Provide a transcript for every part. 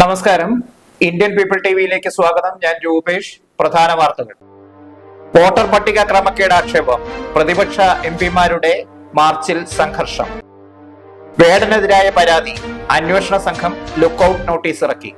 നമസ്കാരം. Indian people ടിവിയിലേക്ക് സ്വാഗതം. ഞാൻ രൂപേഷ്. പ്രധാന വാർത്തകൾ. വോട്ടർ പട്ടിക ക്രമക്കേട് ആക്ഷേപം പ്രതിപക്ഷ എം പിമാരുടെ മാർച്ചിൽ സംഘർഷം. വേടനെതിരായ പരാതി. അന്വേഷണ സംഘം ലുക്കൌട്ട് നോട്ടീസ് ഇറക്കി.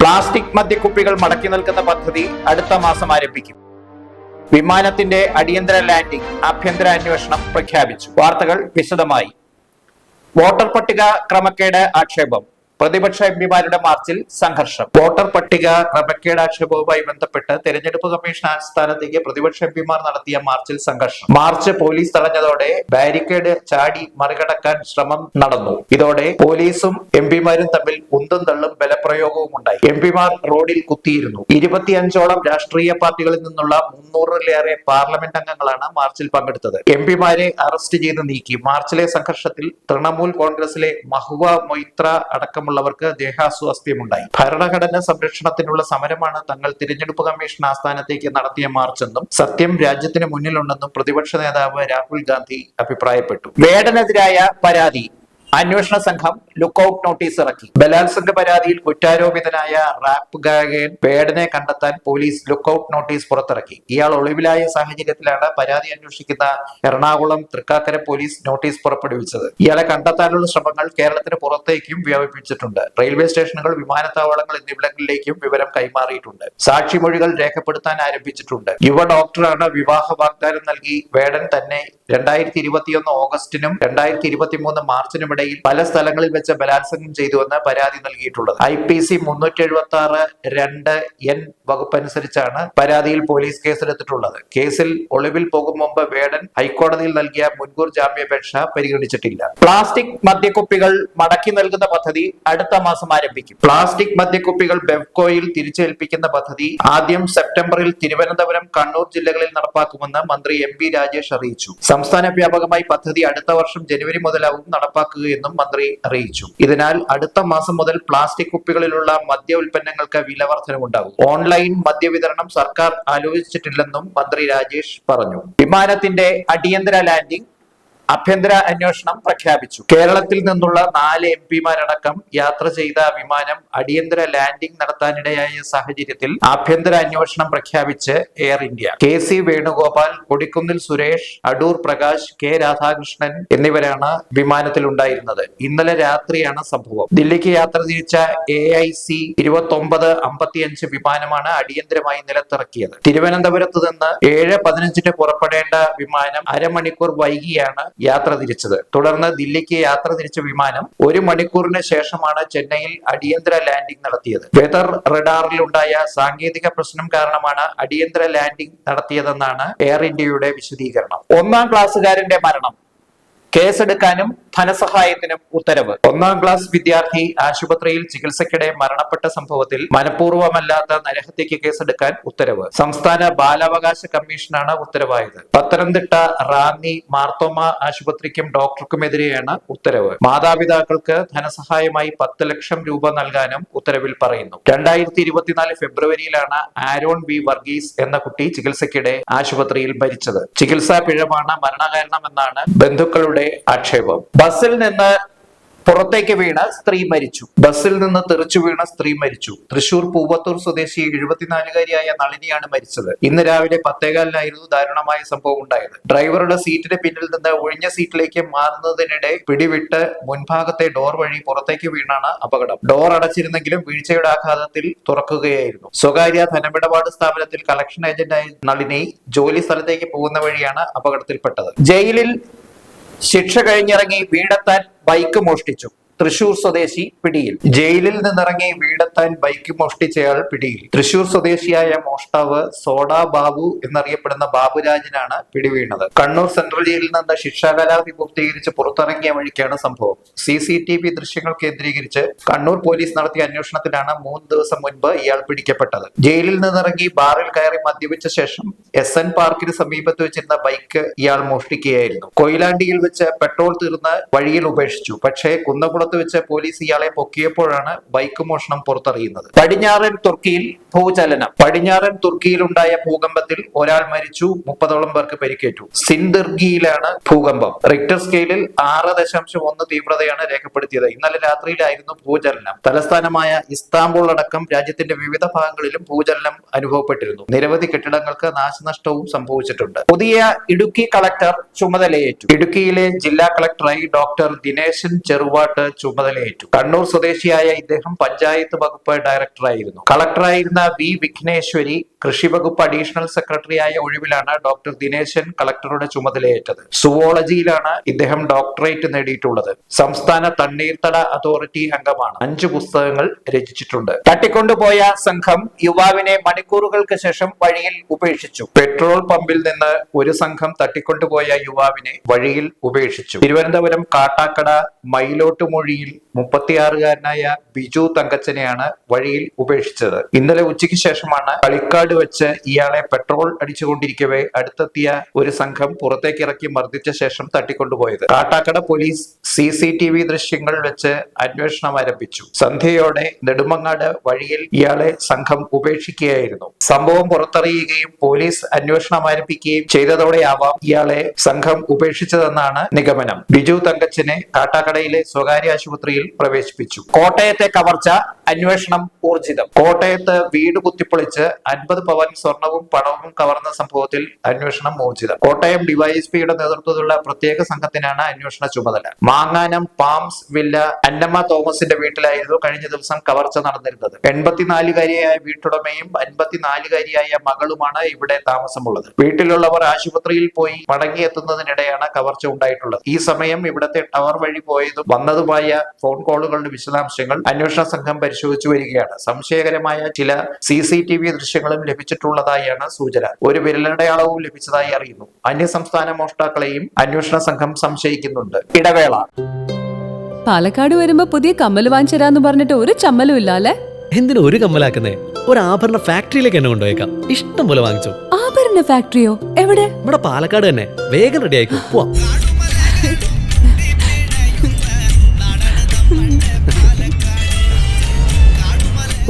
പ്ലാസ്റ്റിക് മദ്യക്കുപ്പികൾ മടക്കി നൽകുന്ന പദ്ധതി അടുത്ത മാസം ആരംഭിക്കും. വിമാനത്തിന്റെ അടിയന്തര ലാൻഡിംഗ് ആഭ്യന്തര അന്വേഷണം പ്രഖ്യാപിച്ചു. വാർത്തകൾ വിശദമായി. വോട്ടർ പട്ടിക ക്രമക്കേട് ആക്ഷേപം. പ്രതിപക്ഷ എംപിമാരുടെ മാർച്ചിൽ സംഘർഷം. വോട്ടർ പട്ടിക ക്രമക്കേടാക്ഷേപവുമായി ബന്ധപ്പെട്ട് തെരഞ്ഞെടുപ്പ് കമ്മീഷൻ ആസ്ഥാനത്തേക്ക് പ്രതിപക്ഷ എംപിമാർ നടത്തിയ മാർച്ചിൽ സംഘർഷം. മാർച്ച് പോലീസ് തടഞ്ഞതോടെ ബാരിക്കേഡ് ചാടി മറികടക്കാൻ ശ്രമം നടന്നു. ഇതോടെ പോലീസും എംപിമാരും തമ്മിൽ ഉന്തും തള്ളും ബലപ്രയോഗവും ഉണ്ടായി എംപിമാർ റോഡിൽ കുത്തിയിരുന്നു. ഇരുപത്തിയഞ്ചോളം രാഷ്ട്രീയ പാർട്ടികളിൽ നിന്നുള്ള മുന്നൂറിലേറെ പാർലമെന്റ് അംഗങ്ങളാണ് മാർച്ചിൽ പങ്കെടുത്തത്. എംപിമാരെ അറസ്റ്റ് ചെയ്ത് നീക്കി. മാർച്ചിലെ സംഘർഷത്തിൽ തൃണമൂൽ കോൺഗ്രസിലെ മഹുവ മൊയ്ത്ര അടക്കമുള്ളവർക്ക് ദേഹാസ്വാസ്ഥ്യമുണ്ടായി. ഭരണഘടന സംരക്ഷണത്തിനുള്ള സമരമാണ് തങ്ങൾ തിരഞ്ഞെടുപ്പ് കമ്മീഷൻ ആസ്ഥാനത്തേക്ക് നടത്തിയ മാർച്ചെന്നും സത്യം രാജ്യത്തിന് മുന്നിലുണ്ടെന്നും പ്രതിപക്ഷ നേതാവ് രാഹുൽ ഗാന്ധി അഭിപ്രായപ്പെട്ടു. വേടനെതിരായ പരാതി അന്വേഷണ സംഘം ലുക്കൌട്ട് നോട്ടീസ് ഇറക്കി. ബലാത്സംഗ പരാതിയിൽ കുറ്റാരോപിതനായ റാപ്പ് ഗായകൻ പേടനെ കണ്ടെത്താൻ പോലീസ് ലുക്കൌട്ട് നോട്ടീസ് പുറത്തിറക്കി. ഇയാൾ ഒളിവിലായ സാഹചര്യത്തിലാണ് പരാതി അന്വേഷിക്കുന്ന എറണാകുളം തൃക്കാക്കര പോലീസ് നോട്ടീസ് പുറപ്പെടുവിച്ചത്. ഇയാളെ കണ്ടെത്താനുള്ള ശ്രമങ്ങൾ കേരളത്തിന് പുറത്തേക്കും വ്യാപിപ്പിച്ചിട്ടുണ്ട്. റെയിൽവേ സ്റ്റേഷനുകൾ വിമാനത്താവളങ്ങൾ എന്നിവിടങ്ങളിലേക്കും വിവരം കൈമാറിയിട്ടുണ്ട്. സാക്ഷിമൊഴികൾ രേഖപ്പെടുത്താൻ ആരംഭിച്ചിട്ടുണ്ട്. യുവ ഡോക്ടറാണ് വിവാഹ വാഗ്ദാനം നൽകി. വേടൻ തന്നെ രണ്ടായിരത്തി ഇരുപത്തിയൊന്ന് ഓഗസ്റ്റിനും രണ്ടായിരത്തി ഇരുപത്തിമൂന്ന് മാർച്ചിനും ഇടയിൽ പല സ്ഥലങ്ങളിൽ വെച്ച് ബലാത്സംഗം ചെയ്തുവെന്ന് പരാതി നൽകിയിട്ടുള്ളത്. ഐ പി സി മുന്നൂറ്റി എഴുപത്തി ആറ് രണ്ട് എൻ വകുപ്പ് അനുസരിച്ചാണ് പരാതിയിൽ പോലീസ് കേസെടുത്തിട്ടുള്ളത്. കേസിൽ ഒളിവിൽ പോകും മുമ്പ് വേടൻ ഹൈക്കോടതിയിൽ നൽകിയ മുൻകൂർ ജാമ്യാപേക്ഷ പരിഗണിച്ചിട്ടില്ല. പ്ലാസ്റ്റിക് മദ്യക്കുപ്പികൾ മടക്കി നൽകുന്ന പദ്ധതി അടുത്ത മാസം ആരംഭിക്കും. പ്ലാസ്റ്റിക് മദ്യക്കുപ്പികൾ ബെവ്കോയിൽ തിരിച്ചേൽപ്പിക്കുന്ന പദ്ധതി ആദ്യം സെപ്റ്റംബറിൽ തിരുവനന്തപുരം കണ്ണൂർ ജില്ലകളിൽ നടപ്പാക്കുമെന്ന് മന്ത്രി എം രാജേഷ് അറിയിച്ചു. സംസ്ഥാന വ്യാപകമായി പദ്ധതി അടുത്ത വർഷം ജനുവരി മുതലാവും നടപ്പാക്കുകയെന്നും മന്ത്രി അറിയിച്ചു. ഇതിനാൽ അടുത്ത മാസം മുതൽ പ്ലാസ്റ്റിക് കുപ്പികളിലുള്ള മദ്യ ഉൽപ്പന്നങ്ങൾക്ക് വില വർധനമുണ്ടാകും ഓൺലൈൻ മദ്യവിതരണം സർക്കാർ ആലോചിച്ചിട്ടില്ലെന്നും മന്ത്രി രാജേഷ് പറഞ്ഞു. വിമാനത്തിന്റെ അടിയന്തര ലാൻഡിംഗ് ആഭ്യന്തര അന്വേഷണം പ്രഖ്യാപിച്ചു. കേരളത്തിൽ നിന്നുള്ള നാല് എം പിമാരടക്കം യാത്ര ചെയ്ത വിമാനം അടിയന്തര ലാൻഡിംഗ് നടത്താനിടയായ സാഹചര്യത്തിൽ ആഭ്യന്തര അന്വേഷണം പ്രഖ്യാപിച്ച് Air India. K C Venugopal Kodikunnil Suresh Adoor Prakash K Radhakrishnan എന്നിവരാണ് വിമാനത്തിൽ ഉണ്ടായിരുന്നത് ഇന്നലെ രാത്രിയാണ് സംഭവം. ദില്ലിക്ക് യാത്ര തിരിച്ച എ ഐ സി ഇരുപത്തി അമ്പത്തിയഞ്ച് വിമാനമാണ് അടിയന്തരമായി നിലത്തിറക്കിയത്. തിരുവനന്തപുരത്ത് നിന്ന് ഏഴ് പതിനഞ്ചിന് പുറപ്പെടേണ്ട വിമാനം അരമണിക്കൂർ വൈകിയാണ് യാത്ര തിരിച്ചത്. തുടർന്ന് ദില്ലിക്ക് യാത്ര തിരിച്ച വിമാനം ഒരു മണിക്കൂറിന് ശേഷമാണ് ചെന്നൈയിൽ അടിയന്തര ലാൻഡിംഗ് നടത്തിയത്. വെതർ റഡാറിലുണ്ടായ സാങ്കേതിക പ്രശ്നം കാരണമാണ് അടിയന്തര ലാൻഡിംഗ് നടത്തിയതെന്നാണ് എയർ ഇന്ത്യയുടെ വിശദീകരണം. ഒന്നാം ക്ലാസ്സുകാരന്റെ മരണം. കേസെടുക്കാനും ധനസഹായത്തിനും ഉത്തരവ്. ഒന്നാം ക്ലാസ് വിദ്യാർത്ഥി ആശുപത്രിയിൽ ചികിത്സയ്ക്കിടെ മരണപ്പെട്ട സംഭവത്തിൽ മനഃപൂർവമല്ലാത്ത നരഹത്യക്ക് കേസെടുക്കാൻ ഉത്തരവ്. സംസ്ഥാന ബാലാവകാശ കമ്മീഷനാണ് ഉത്തരവായത്. പത്തനംതിട്ട റാന്നി മാർത്തോമ ആശുപത്രിക്കും ഡോക്ടർക്കുമെതിരെയാണ് ഉത്തരവ്. മാതാപിതാക്കൾക്ക് ധനസഹായമായി പത്ത് ലക്ഷം രൂപ നൽകാനും ഉത്തരവിൽ പറയുന്നു. രണ്ടായിരത്തി ഇരുപത്തിനാല് ഫെബ്രുവരിയിലാണ് ആരോൺ ബി വർഗീസ് എന്ന കുട്ടി ചികിത്സയ്ക്കിടെ ആശുപത്രിയിൽ മരിച്ചത്. ചികിത്സാ പിഴവാണ് മരണകാരണമെന്നാണ് ബന്ധുക്കളുടെ ആക്ഷേപം. ബസ്സിൽ നിന്ന് പുറത്തേക്ക് വീണ സ്ത്രീ മരിച്ചു. ബസ്സിൽ നിന്ന് തെറിച്ചു വീണ സ്ത്രീ മരിച്ചു. തൃശൂർ പൂവത്തൂർ സ്വദേശി എഴുപത്തിനാലുകാരിയായ നളിനിയാണ് മരിച്ചത്. ഇന്ന് രാവിലെ പത്തേകാലിനായിരുന്നു ദാരുണമായ സംഭവം ഉണ്ടായത്. ഡ്രൈവറുടെ സീറ്റിന് പിന്നിൽ നിന്ന് ഒഴിഞ്ഞ സീറ്റിലേക്ക് മാറുന്നതിനിടെ പിടിവിട്ട് മുൻഭാഗത്തെ ഡോർ വഴി പുറത്തേക്ക് വീണാണ് അപകടം. ഡോർ അടച്ചിരുന്നെങ്കിലും വീഴ്ചയുടെ ആഘാതത്തിൽ തുറക്കുകയായിരുന്നു. സ്വകാര്യ ധനമിടപാട് സ്ഥാപനത്തിൽ കളക്ഷൻ ഏജന്റായ നളിനി ജോലി സ്ഥലത്തേക്ക് പോകുന്ന വഴിയാണ് അപകടത്തിൽപ്പെട്ടത്. ജയിലിൽ ശിക്ഷ കഴിഞ്ഞിറങ്ങി വീടെത്താൻ ബൈക്ക് മോഷ്ടിച്ചു. തൃശൂർ സ്വദേശി പിടിയിൽ. ജയിലിൽ നിന്നിറങ്ങി വീടെത്താൻ ബൈക്ക് മോഷ്ടിച്ചയാൾ പിടിയിൽ. തൃശൂർ സ്വദേശിയായ മോഷ്ടാവ് സോഡ ബാബു എന്നറിയപ്പെടുന്ന ബാബുരാജിനാണ് പിടിവീണത്. കണ്ണൂർ സെൻട്രൽ ജയിലിൽ നിന്ന് ശിക്ഷാകാലാവധി പൂർത്തീകരിച്ച് പുറത്തിറങ്ങിയ വഴിക്കാണ് സംഭവം. സി സി ടി വി ദൃശ്യങ്ങൾ കേന്ദ്രീകരിച്ച് കണ്ണൂർ പോലീസ് നടത്തിയ അന്വേഷണത്തിലാണ് മൂന്ന് ദിവസം മുൻപ് ഇയാൾ പിടിക്കപ്പെട്ടത്. ജയിലിൽ നിന്നിറങ്ങി ബാറിൽ കയറി മദ്യപിച്ച ശേഷം എസ് എൻ പാർക്കിന് സമീപത്ത് വെച്ചിരുന്ന ബൈക്ക് ഇയാൾ മോഷ്ടിക്കുകയായിരുന്നു. കൊയിലാണ്ടിയിൽ വെച്ച് പെട്രോൾ തീർന്ന് വഴിയിൽ ഉപേക്ഷിച്ചു. പക്ഷേ കുന്നകുളത്ത് വെച്ച് പോലീസ് ഇയാളെ പൊക്കിയപ്പോഴാണ് ബൈക്ക് മോഷണം പുറത്തറിയുന്നത്. പടിഞ്ഞാറൻ തുർക്കിയിൽ ഭൂചലനം. പടിഞ്ഞാറൻ തുർക്കിയിലുണ്ടായ ഭൂകമ്പത്തിൽ ഒരാൾ മരിച്ചു മുപ്പതോളം പേർക്ക് പരിക്കേറ്റു. സിൻദർഗിയിലാണ് ഭൂകമ്പം. റിക്ടർ സ്കെയിലിൽ ആറ് ദശാംശം ഒന്ന് തീവ്രതയാണ് രേഖപ്പെടുത്തിയത്. ഇന്നലെ രാത്രിയിലായിരുന്നു ഭൂചലനം. തലസ്ഥാനമായ ഇസ്താംബുൾ അടക്കം രാജ്യത്തിന്റെ വിവിധ ഭാഗങ്ങളിലും ഭൂചലനം അനുഭവപ്പെട്ടിരുന്നു. നിരവധി കെട്ടിടങ്ങൾക്ക് നാശനഷ്ടവും സംഭവിച്ചിട്ടുണ്ട്. പുതിയ ഇടുക്കി കളക്ടർ ചുമതലയേറ്റു. ഇടുക്കിയിലെ ജില്ലാ കളക്ടറായി ഡോക്ടർ ദിനേശൻ ചെറുവാട്ട് ചുമതലയേറ്റു. കണ്ണൂർ സ്വദേശിയായ ഇദ്ദേഹം പഞ്ചായത്ത് വകുപ്പ് ഡയറക്ടറായിരുന്നു. കളക്ടറായിരുന്ന വി വിഘ്നേശ്വരി കൃഷി വകുപ്പ് അഡീഷണൽ സെക്രട്ടറിയായ ഒഴിവിലാണ് ഡോക്ടർ ദിനേശൻ കളക്ടറുടെ ചുമതലയേറ്റത്. സുവോളജിയിലാണ് ഇദ്ദേഹം ഡോക്ടറേറ്റ് നേടിയിട്ടുള്ളത്. സംസ്ഥാന തണ്ണീർത്തട അതോറിറ്റി അംഗമാണ്. അഞ്ച് പുസ്തകങ്ങൾ രചിച്ചിട്ടുണ്ട്. തട്ടിക്കൊണ്ടുപോയ സംഘം യുവാവിനെ മണിക്കൂറുകൾക്ക് ശേഷം വഴിയിൽ ഉപേക്ഷിച്ചു. പെട്രോൾ പമ്പിൽ നിന്ന് ഒരു സംഘം തട്ടിക്കൊണ്ടുപോയ യുവാവിനെ വഴിയിൽ ഉപേക്ഷിച്ചു. തിരുവനന്തപുരം കാട്ടാക്കട മയിലോട്ടുമൊഴിയിൽ മുപ്പത്തിയാറുകാരനായ ബിജു തങ്കച്ചനെയാണ് വഴിയിൽ ഉപേക്ഷിച്ചത്. ഇന്നലെ ഉച്ചയ്ക്ക് ശേഷമാണ് കളിക്കാട് വെച്ച് ഇയാളെ പെട്രോൾ അടിച്ചുകൊണ്ടിരിക്കവേ അടുത്തെത്തിയ ഒരു സംഘം പുറത്തേക്ക് ഇറക്കി മർദ്ദിച്ച ശേഷം തട്ടിക്കൊണ്ടുപോയത്. Kattakada police C C T V ദൃശ്യങ്ങൾ വെച്ച് അന്വേഷണം ആരംഭിച്ചു. സന്ധ്യയോടെ നെടുമങ്ങാട് വഴിയിൽ ഇയാളെ സംഘം ഉപേക്ഷിക്കുകയായിരുന്നു. സംഭവം പുറത്തറിയുകയും പോലീസ് അന്വേഷണം ആരംഭിക്കുകയും ചെയ്തതോടെയാവാം ഇയാളെ സംഘം ഉപേക്ഷിച്ചതെന്നാണ് നിഗമനം. ബിജു തങ്കച്ചിനെ കാട്ടാക്കടയിലെ സ്വകാര്യ ആശുപത്രിയിൽ പ്രവേശിപ്പിച്ചു. കോട്ടയത്തെ കവർച്ച അന്വേഷണം ഊർജിതം. കോട്ടയത്ത് വീട് കുത്തിപ്പൊളിച്ച് അൻപത് പവൻ സ്വർണവും പണവും കവർന്ന സംഭവത്തിൽ അന്വേഷണം ഊർജിതം. കോട്ടയം ഡിവൈഎസ്പിയുടെ നേതൃത്വത്തിലുള്ള പ്രത്യേക സംഘത്തിനാണ് അന്വേഷണ ചുമതല. മാങ്ങാനം പാംസ് വില്ല അന്നമ്മ തോമസിന്റെ വീട്ടിലായിരുന്നു കഴിഞ്ഞ ദിവസം കവർച്ച നടന്നിരുന്നത്. എൺപത്തിനാലുകാരിയായ വീട്ടുടമയും അൻപത്തിനാലുകാരിയായ മകളുമാണ് ഇവിടെ താമസമുള്ളത്. വീട്ടിലുള്ളവർ ആശുപത്രിയിൽ പോയി മടങ്ങിയെത്തുന്നതിനിടെയാണ് കവർച്ച ഉണ്ടായിട്ടുള്ളത്. ഈ സമയം ഇവിടത്തെ ടവർ വഴി പോയതും വന്നതുമായ ഫോൺ കോളുകളുടെ വിശദാംശങ്ങൾ അന്വേഷണ സംഘം പരിശോധിച്ചു. വരികയാണ്. സംശയകരമായ ചില സി സി ടി വി ദൃശ്യങ്ങളും ലഭിച്ചിട്ടുള്ളതായാണ് സൂചന. ഒരു വിരലടയാളവും ലഭിച്ചതായി അറിയുന്നു. അന്യസംസ്ഥാന മോഷ്ടാക്കളെയും അന്വേഷണ സംഘം സംശയിക്കുന്നുണ്ട്. ഇടവേള. പാലക്കാട് വരുമ്പോ പുതിയ കമ്മൽ വാങ്ങിച്ചരാന്ന് പറഞ്ഞിട്ട് ഒരു ചമ്മലും ഇല്ല അല്ലെ എന്തിനു ഒരു കമ്മലാക്കുന്നേ? ഒരു ആഭരണ ഫാക്ടറിയിലേക്ക് എന്നെ കൊണ്ടുപോയേക്കാം. ഇഷ്ടം പോലെ വാങ്ങിച്ചു. ആഭരണ ഫാക്ടറിയോ? എവിടെ? ഇവിടെ പാലക്കാട് തന്നെ. വേഗം റെഡി ആയിക്കോ. പോവാം.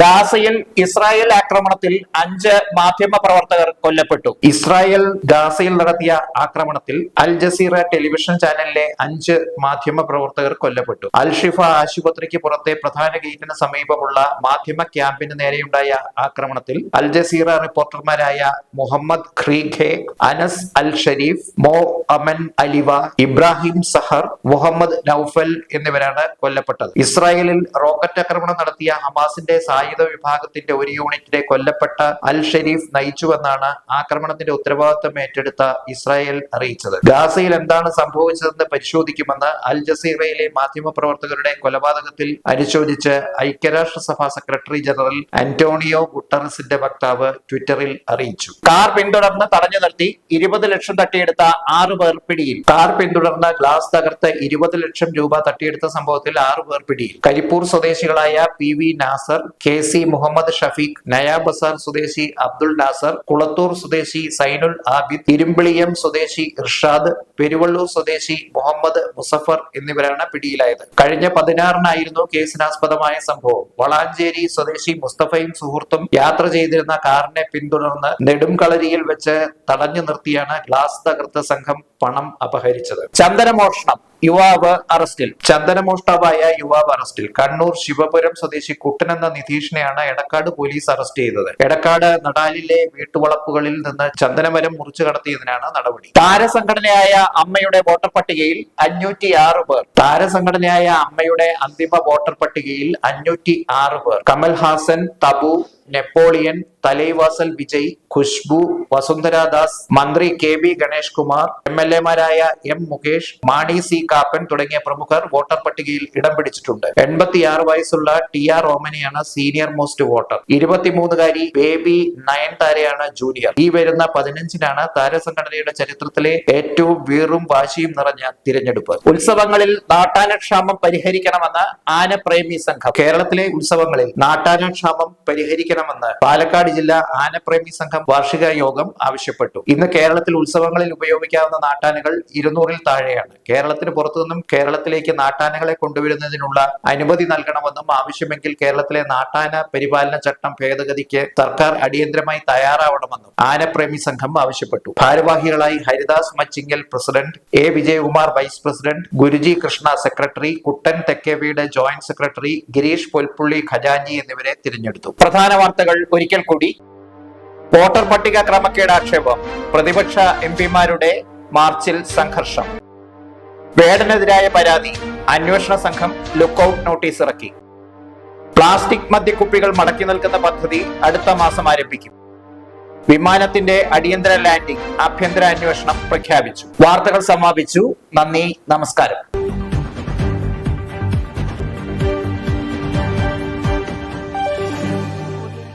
ഗാസയിൽ ഇസ്രായേൽ ആക്രമണത്തിൽ അഞ്ച് മാധ്യമ പ്രവർത്തകർ കൊല്ലപ്പെട്ടു. ഇസ്രായേൽ ഗാസയിൽ നടത്തിയ ആക്രമണത്തിൽ അൽ ജസീറ ടെലിവിഷൻ ചാനലിലെ അഞ്ച് മാധ്യമ പ്രവർത്തകർ കൊല്ലപ്പെട്ടു. അൽ ഷിഫ ആശുപത്രിക്ക് പുറത്തെ പ്രധാന ഗേറ്റിന് സമീപമുള്ള മാധ്യമ ക്യാമ്പിന് നേരെയുണ്ടായ ആക്രമണത്തിൽ Al Jazeera റിപ്പോർട്ടർമാരായ Mohammed Qreiqeh Anas Al Sharif Moamen Aliwa Ibrahim സഹർ മുഹമ്മദ് നൌഫൽ എന്നിവരാണ് കൊല്ലപ്പെട്ടത്. ഇസ്രായേലിൽ റോക്കറ്റ് ആക്രമണം നടത്തിയ ഹമാസിന്റെ സായുധ വിഭാഗത്തിന്റെ ഒരു യൂണിറ്റിനെ കൊല്ലപ്പെട്ട അൽ ഷെരീഫ് നയിച്ചുവെന്നാണ് ആക്രമണത്തിന്റെ ഉത്തരവാദിത്തം ഏറ്റെടുത്ത ഇസ്രായേൽ അറിയിച്ചത്. ഗാസയിൽ എന്താണ് സംഭവിച്ചതെന്ന് പരിശോധിക്കുമെന്ന് അൽ ജസീറയിലെ മാധ്യമപ്രവർത്തകരുടെ കൊലപാതകത്തിൽ അനുശോചിച്ച് ഐക്യരാഷ്ട്രസഭ സെക്രട്ടറി ജനറൽ അന്റോണിയോ ഗുട്ടറസിന്റെ വക്താവ് ട്വിറ്ററിൽ അറിയിച്ചു. കാർ പിന്തുടർന്ന് തടഞ്ഞു നിർത്തി ഇരുപത് ലക്ഷം തട്ടിയെടുത്ത ആറ് പേർ പിടിയിൽ. കാർ പിന്തുടർന്ന് ഗ്ലാസ് തകർത്ത് ഇരുപത് ലക്ഷം രൂപ തട്ടിയെടുത്ത സംഭവത്തിൽ ആറ് പേർ പിടിയിൽ. കരിപ്പൂർ സ്വദേശികളായ P V Nasar K C Muhammad Shafeeq Naya Bazar സ്വദേശി അബ്ദുൾ നാസർ കുളത്തൂർ സ്വദേശി സൈനുൽ ആബിദ് ഇരുമ്പിളിയം സ്വദേശി ഇർഷാദ് പെരുവള്ളൂർ സ്വദേശി മുഹമ്മദ് മുസഫർ എന്നിവരാണ് പിടിയിലായത്. കഴിഞ്ഞ പതിനാറിനായിരുന്നു കേസിനാസ്പദമായ സംഭവം. വളാഞ്ചേരി സ്വദേശി മുസ്തഫയും സുഹൃത്തും യാത്ര ചെയ്തിരുന്ന കാറിനെ പിന്തുടർന്ന് നെടുംകളരിയിൽ വെച്ച് തടഞ്ഞു നിർത്തിയാണ് ഗ്ലാസ് തകർത്ത സംഘം പണം അപഹരിച്ചത്. ചന്ദനമോഷണം. യുവാവ് അറസ്റ്റിൽ. ചന്ദനമോഷ്ടാവായ യുവാവ് അറസ്റ്റിൽ. കണ്ണൂർ ശിവപുരം സ്വദേശി കുട്ടൻ എന്ന നിധീഷിനെയാണ് എടക്കാട് പോലീസ് അറസ്റ്റ് ചെയ്തത്. എടക്കാട് നടാലിലെ വീട്ടുവളപ്പുകളിൽ നിന്ന് ചന്ദനമരം മുറിച്ചു കടത്തിയതിനാണ് നടപടി. താരസംഘടനയായ അമ്മയുടെ വോട്ടർ പട്ടികയിൽ അഞ്ഞൂറ്റി ആറ് പേർ. താരസംഘടനയായ അമ്മയുടെ അന്തിമ വോട്ടർ പട്ടികയിൽ അഞ്ഞൂറ്റി ആറ് പേർ. കമൽഹാസൻ തബു നെപ്പോളിയൻ തലൈവാസൽ വിജയ് ഖുഷ്ബു വസുന്ധരാദാസ് മന്ത്രി K B Ganesh Kumar M L എമാരായ M Mukesh Mani C Kappan തുടങ്ങിയ പ്രമുഖർ വോട്ടർ പട്ടികയിൽ ഇടം പിടിച്ചിട്ടുണ്ട്. എൺപത്തിയാറ് വയസ്സുള്ള ടി ആർ ഓമനയാണ് സീനിയർ മോസ്റ്റ് വോട്ടർ. ഇരുപത്തിമൂന്നുകാരി ബേബി നയൻതാരയാണ് ജൂനിയർ. ഈ വരുന്ന പതിനഞ്ചിനാണ് താരസംഘടനയുടെ ചരിത്രത്തിലെ ഏറ്റവും വീറും വാശിയും നിറഞ്ഞ തിരഞ്ഞെടുപ്പ്. ഉത്സവങ്ങളിൽ നാട്ടാനക്ഷാമം പരിഹരിക്കണമെന്ന് ആനപ്രേമി സംഘം. കേരളത്തിലെ ഉത്സവങ്ങളിൽ നാട്ടാനക്ഷാമം പരിഹരിക്കണമെന്ന് പാലക്കാട് ജില്ലാ ആനപ്രേമി സംഘം വാർഷിക യോഗം ആവശ്യപ്പെട്ടു. ഇന്ന് കേരളത്തിൽ ഉത്സവങ്ങളിൽ ഉപയോഗിക്കാവുന്ന നാട്ടാനകൾ ഇരുന്നൂറിൽ താഴെയാണ്. കേരളത്തിന് പുറത്തുനിന്നും കേരളത്തിലേക്ക് നാട്ടാനകളെ കൊണ്ടുവരുന്നതിനുള്ള അനുമതി നൽകണമെന്നും ആവശ്യമെങ്കിൽ കേരളത്തിലെ നാട്ടാന പരിപാലന ചട്ടം ഭേദഗതിക്ക് സർക്കാർ അടിയന്തരമായി തയ്യാറാവണമെന്നും ആനപ്രേമി സംഘം ആവശ്യപ്പെട്ടു. ഭാരവാഹികളായി Haridas Machingal president A Vijayakumar vice president Guruji Krishna secretary Kuttan തെക്കേവിയുടെ joint secretary Girish Polpully ഖജാഞ്ചി എന്നിവരെ തിരഞ്ഞെടുത്തു. പ്രധാന വാർത്തകൾ ഒരിക്കൽ കൂടി. വോട്ടർ പട്ടിക ക്രമക്കേട് ആക്ഷേപം പ്രതിപക്ഷ എം പിമാരുടെ മാർച്ചിൽ സംഘർഷം. വേടനെതിരായ പരാതി. അന്വേഷണ സംഘം ലുക്കൌട്ട് നോട്ടീസ് ഇറക്കി. പ്ലാസ്റ്റിക് മദ്യക്കുപ്പികൾ മടക്കി നൽകുന്ന പദ്ധതി അടുത്ത മാസം ആരംഭിക്കും. വിമാനത്തിന്റെ അടിയന്തര ലാൻഡിംഗ് ആഭ്യന്തര അന്വേഷണം പ്രഖ്യാപിച്ചു. വാർത്തകൾ സമാപിച്ചു. നന്ദി. നമസ്കാരം.